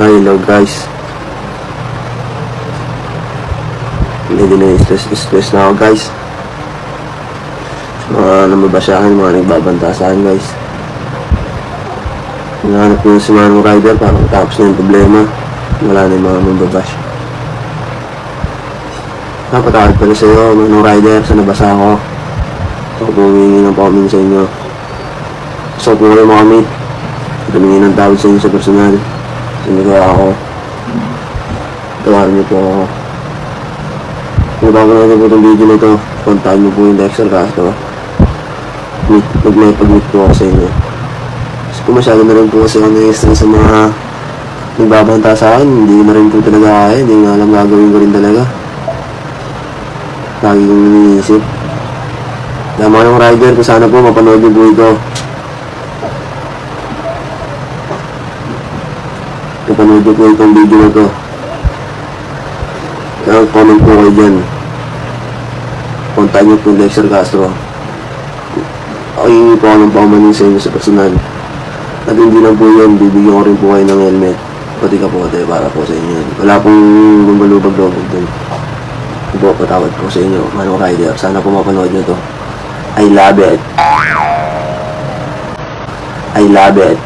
Hello guys. Medyo na stress stress na ako guys. Mga namabasyahan, mga nagbabanta guys. Hinahanap ko si Mano Rider para matapos na yung problema. Wala na yung mga mambabash. Napatawad pala sa iyo, Mano Rider, sa nabasa ako. Ako pumingi ng paumin sa inyo. Gusto ko kayo makamit. Tumingin ng tawad sa inyo sa personal. Hindi ako. Tawarin niyo po ako. Kung bago natin po itong video na ito, kontakin niyo po yung Dexter Castro. Meet, mag-may pag-meet po ako sa inyo. Kasi kung masyado na rin po kasi ako na-stress sa mga nagbabanta sa akin, hindi na rin po talaga kaya, hindi nga alam gagawin ko rin talaga. Lagi kong iniisip. Kaya mga ng rider, kung sana po mapanood niyo po ito. Napanood niyo po itong video na to. Kaya comment po kayo dyan. Kontakin niyo po Lexer Castro. Ako hihingi po ako ng paumanin sa inyo sa personal. At hindi lang po yun, bibigyan ko rin po kayo ng helmet. Pati kapote para po sa inyo. Wala pong lumbalubag-lubag dun. Ito po, patawad po sa inyo, Manong Rider. Sana po mapanood nyo to. I love it. I love it.